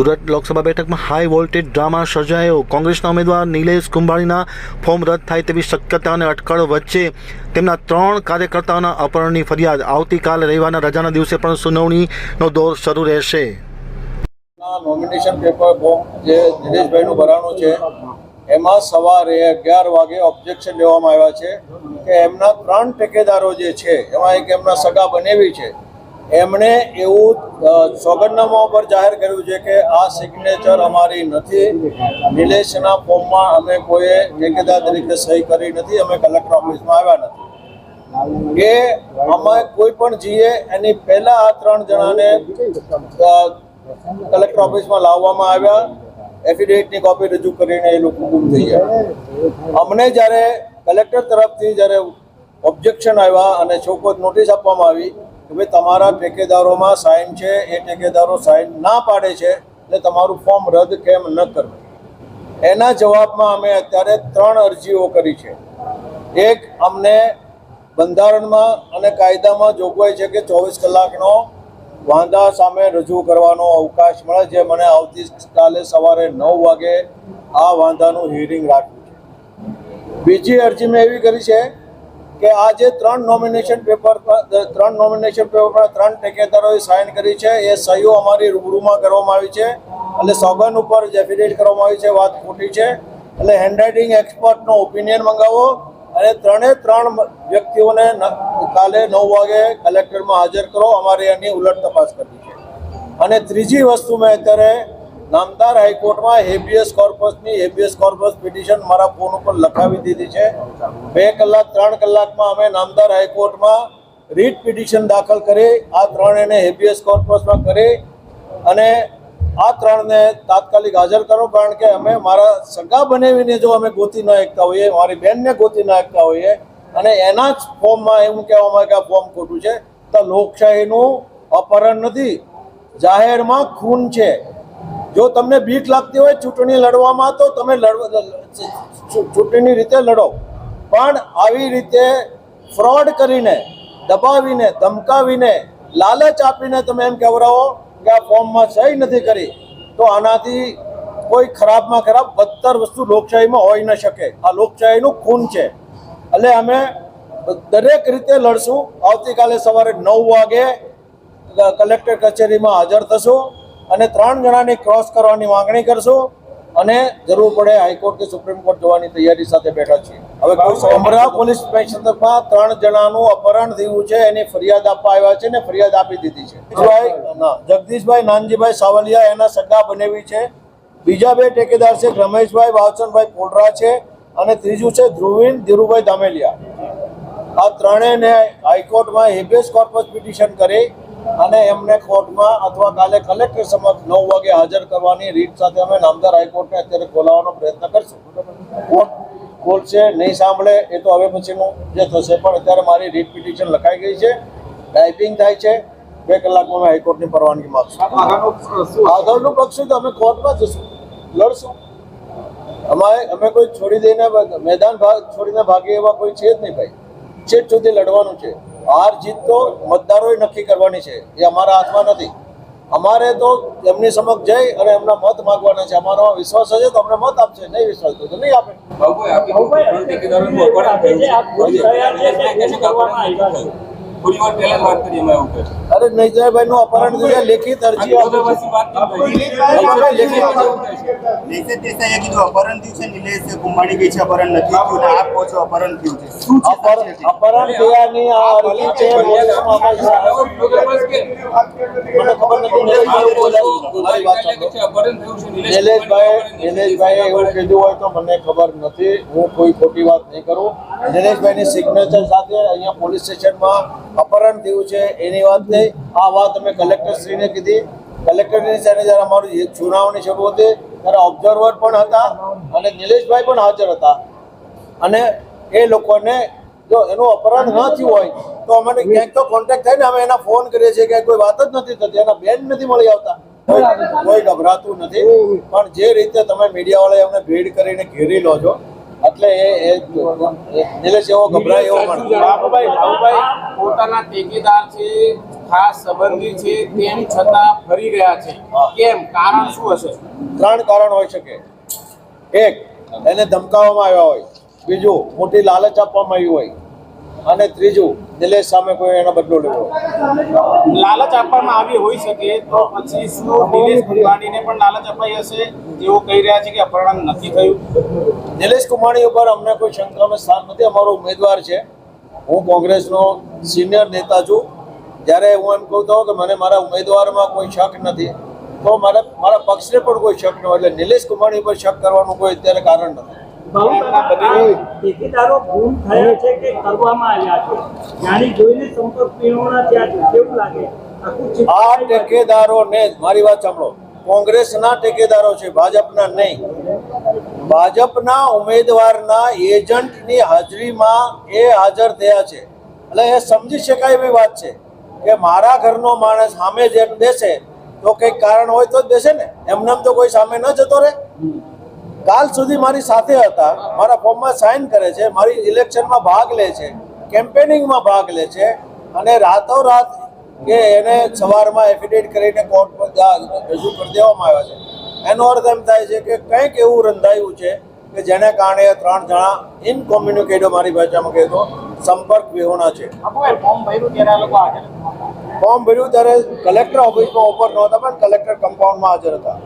સુરત લોકસભા બેઠકમાં high voltage drama સર્જાયો. કોંગ્રેસના ઉમેદવાર નિલેશ કુંભાણીના ફોર્મ રદ થાય તેવી શક્યતા અને અટકળ વચ્ચે તેમના ત્રણ કાર્યકર્તાઓના અપહરણની ફરિયાદ. આવતીકાલે રવિવારના રજાના દિવસે પણ સુનાવણીનો દોર શરૂ રહેશે. નોમિનેશન પેપર ફોર્મ જે દિનેશભાઈનું ભરાણું છે, એમાં સવારે અગિયાર વાગે ઓબ્જેક્શન લેવામાં આવ્યા છે કે એમના ત્રણ ટેકેદારો જે છે, એમાં એક એમના સગા બનેવી છે. એમણે એવું સોગંદનામા ઉપર જાહેર કર્યું છે કે આ સિગ્નેચર અમારી નથી. નિલેશના ફોર્મમાં અમે કોઈએ ઠેકેદાર તરીકે સહી કરી નથી, અમે કલેક્ટર ઓફિસમાં આવ્યા નથી. કે અમે કોઈ પણ જઈએ એની પહેલા આ ત્રણ જણાને કલેક્ટર ઓફિસમાં લાવવામાં આવ્યા, એફિડેવિટની કોપી રજૂ કરીને એ લોકો ગુમ થઈ ગયા. અમને જ્યારે કલેક્ટર તરફથી જ્યારે ઓબ્જેક્શન આવ્યા અને છોકો નોટિસ આપવામાં આવી કે તમારા ઠેકેદારોમાં સાઇન છે, એ ઠેકેદારો સાઇન ના પાડે છે, એટલે તમારું ફોર્મ રદ કેમ ન કરવું? એના જવાબમાં અમે અત્યારે ત્રણ અરજીઓ કરી છે. એક, અમને બંધારણમાં અને કાયદામાં જોગવાઈ છે કે ચોવીસ કલાકનો વાંધા સામે રજૂ કરવાનો અવકાશ મળે, જે મને આવતીકાલે સવારે નવ વાગે આ વાંધાનું હિયરિંગ રાખવું છે. બીજી અરજી મેં એવી કરી છે કે આ જે ત્રણ નોમિનેશન પેપર પર, ત્રણ નોમિનેશન પેપર પર ત્રણ ઠેકેદારોએ સાઇન કરી છે. એ સહીઓ અમારી રૂબરૂમાં કરવામાં આવી છે. એટલે સોગન ઉપર જે એફિડેવિટ કરવામાં આવી છે, વાત ખોટી છે. એટલે હેન્ડરાઇટિંગ એક્સપર્ટનો ઓપિનિયન મંગાવો. અને ત્રણે ત્રણ વ્યક્તિઓને કાલે નવ વાગે કલેક્ટરમાં હાજર કરો. અમારે એની ઉલટ તપાસ કરવી છે. અને ત્રીજી વસ્તુ મેં અત્યારે નામદાર હાઈકોર્ટમાં હેબિયસ કોર્પસની હેબિયસ કોર્પસ પિટિશન મારા ફોન ઉપર લખાવી દીધી છે. બે કલાક, ત્રણ કલાકમાં અમે નામદાર હાઈકોર્ટમાં રીટ પિટિશન દાખલ કરી, આ ત્રણેયને હેબિયસ કોર્પસમાં કરી અને આ ત્રણને તાત્કાલિક હાજર કરો, કારણ કે અમે મારા સગા બનાવીને જો અમે ગોતી ન એકતા હોઈએ, મારી બેનને ગોતી ન હોઈએ, અને એના જ ફોર્મમાં એવું કહેવામાં આવે કે આ ફોર્મ ખોટું છે, તો લોકશાહીનું અપહરણ નથી. જાહેરમાં ખૂન છે. જો તમને બીક લાગતી હોય ચૂંટણી લડવામાં, તો તમે ચૂંટણીની રીતે લડો. પણ આવી રીતે ફ્રોડ કરીને, દબાવીને, ધમકાવીને, લાલચ આપીને તમે એમ કહેવડાવો કે આ ફોર્મમાં સહી નથી કરી, તો આનાથી કોઈ ખરાબમાં ખરાબ બદતર વસ્તુ લોકશાહીમાં હોઈ ન શકે. આ લોકશાહીનું ખૂન છે. એટલે અમે દરેક રીતે લડશું. આવતીકાલે સવારે નવ વાગે કલેક્ટર કચેરીમાં હાજર થશું. અને ત્રણ જણાની ક્રોસ કરવાની માંગણી કરશું અને જરૂર પડે હાઈકોર્ટ કે સુપ્રીમ કોર્ટ જવાની તૈયારી સાથે બેઠા છીએ. હવે કોઈ અમરાવ પોલીસ સ્ટેશનમાં ત્રણ જણાનું અપહરણ થયું છે એની ફરિયાદ આપવા આવ્યા છે ને ફરિયાદ આપી દીધી છે. જગદીશભાઈ નાનજીભાઈ સાવલિયા એના સગા બનેવી છે. બીજા બે ટેકેદાર છે રમેશભાઈ વાવચંદભાઈ પોડરા છે અને ત્રીજું છે ધ્રુવીન ધીરુભાઈ ધામેલિયા. આ ત્રણેયને હાઈકોર્ટમાં હેબિયસ કોર્પસ પિટિશન કરી અને એમને કોર્ટમાં અથવા કાલે કલેક્ટર સમક્ષ નવ વાગે હાજર કરવાની રીત સાથે અમે નામદાર હાઈકોર્ટને અત્યારે ખોલાવવાનો પ્રયત્ન કરશું. કોર્ટ ખોલશે નહીં સાંભળે? એ તો હવે પછીનું જે થશે પણ અત્યારે મારી રીટ પિટિશન લખાઈ ગઈ છે. ટાઈપિંગ થાય છે. બે કલાકમાં અમે હાઈકોર્ટની પરવાનગી માગશું. આગળનું પક્ષ તો અમે કોર્ટમાં જશું. લડશું. અમારે, અમે કોઈ છોડી દઈને, મેદાન ભાગ છોડીને ભાગીએ એવા કોઈ છે જ નહીં ભાઈ. છેક સુધી લડવાનું છે. હાર જીત તો મતદારોએ નક્કી કરવાની છે એ અમારા હાથમાં નથી અમારે તો એમની સમક્ષ જઈ અને એમના મત માગવાના છે અમારો વિશ્વાસ હશે તો અમને મત આપશે નહીં વિશ્વાસ તો નહીં આપે. થોડી વાર પહેલા જ વાત કરી અમે એવું. અરે નૈજાભાઈ નું અપહરણ થયું, લેખિત અરજી અપહરણ છે નિલેશ અપહરણ અરજી? મને ખબર નથી, નિલેશભાઈ નિલેશભાઈ એવું કીધું હોય તો મને ખબર નથી, હું કોઈ ખોટી વાત નહીં કરું. નિલેશભાઈની સિગ્નેચર સાથે અહીંયા પોલીસ સ્ટેશનમાં અપહરણ થયું છે, એની વાત નહીં. આ વાત અમે કલેક્ટરશ્રીને કીધી. કલેક્ટરની સાથે જ્યારે અમારું ચુનાવણી શરૂ હતી, ત્યારે ઓબ્ઝર્વર પણ હતા અને નિલેશભાઈ પણ હાજર હતા. અને એ લોકોને જો એનું અપરાધ ન થયું હોય, તો અમને ક્યાંક તો કોન્ટેક્ટ થાય ને અમે એના ફોન કરીએ છીએ કે કોઈ વાત જ નથી થતી. એના બેન નથી મળી આવતા. કોઈ ગભરાતું નથી. પણ જે રીતે તમે મીડિયાવાળાએ અમને ભીડ કરીને ઘેરી લો છો, એટલે એ નિલેશ એવો ગભરાય એવો પણ પોતાના ટેકેદાર છે ખાસ સંબંધી છે તેમ છતાં ફરી રહ્યા છે. કેમ? કારણ શું હશે? ત્રણ કારણ હોઈ શકે. એક એને ધમકાવવામાં આવ્યા હોય. બીજું મોટી લાલચ આપવામાં આવી હોય. અને ત્રીજું નિલેશ સામે કોઈ એનો બદલો લેવો લાલચ આપવામાં આવી હોઈ શકે તો પછી શું નિલેશ કુંભાણીને પણ લાલચ અપાઈ હશે? તેઓ કહી રહ્યા છે કે અપહરણ નથી થયું. નિલેશ કુમાણી ઉપર અમને કોઈ શંકાનું સ્થાન નથી. અમારો ઉમેદવાર છે. હું કોંગ્રેસનો સિનિયર નેતા છું. જ્યારે હું એમ કહું તો કે મને મારા ઉમેદવારમાં કોઈ શક નથી તો મારા મારા પક્ષને પણ કોઈ શક ન હોય. એટલે નિલેશ કુમારની પર શક કરવાનું કોઈ અત્યારે કારણ નથી. ઠેકેદારો ગુમ થયા છે કે કરવામાં આવ્યા છે? જાણી જોઈને સંપર્ક વિહોણા થયા છે કેવું લાગે? આખું ચિત્ર આ ટેકેદારોને જ મારી વાત સાંભળો. કોંગ્રેસના ટેકેદારો છે ભાજપના નહીં. ભાજપના ઉમેદવારના એજન્ટની હાજરીમાં એ હાજર થયા છે. એટલે એ સમજી શકાય એવી વાત છે. કે મારા ઘરનો માણસ સામે જેમ બેસે, તો કંઈક કારણ હોય તો જ બેસે ને. એમને એમ તો કોઈ સામે ન જતો રહે. કાલ સુધી મારી સાથે હતા, મારા ફોર્મમાં સાઇન કરે છે, મારી ઇલેક્શનમાં ભાગ લે છે કેમ્પેનિંગમાં ભાગ લે છે, અને રાતોરાત કે એને સવારમાં એફિડેવિટ કરીને કોર્ટ જા- રજૂ કરી દેવામાં આવ્યા છે. એનો અર્થ એમ થાય છે કે કંઈક એવું રંધાયું છે કે જેને કારણે ત્રણ જણા ઇનકોમ્યુનિકેટો મારી ભાષામાં કહે તો સંપર્ક વિહોણા છે. ફોર્મ ભર્યું ત્યારે કલેક્ટર ઓફિસમાં ઓફર નહોતા પણ કલેક્ટર કમ્પાઉન્ડમાં હાજર હતા.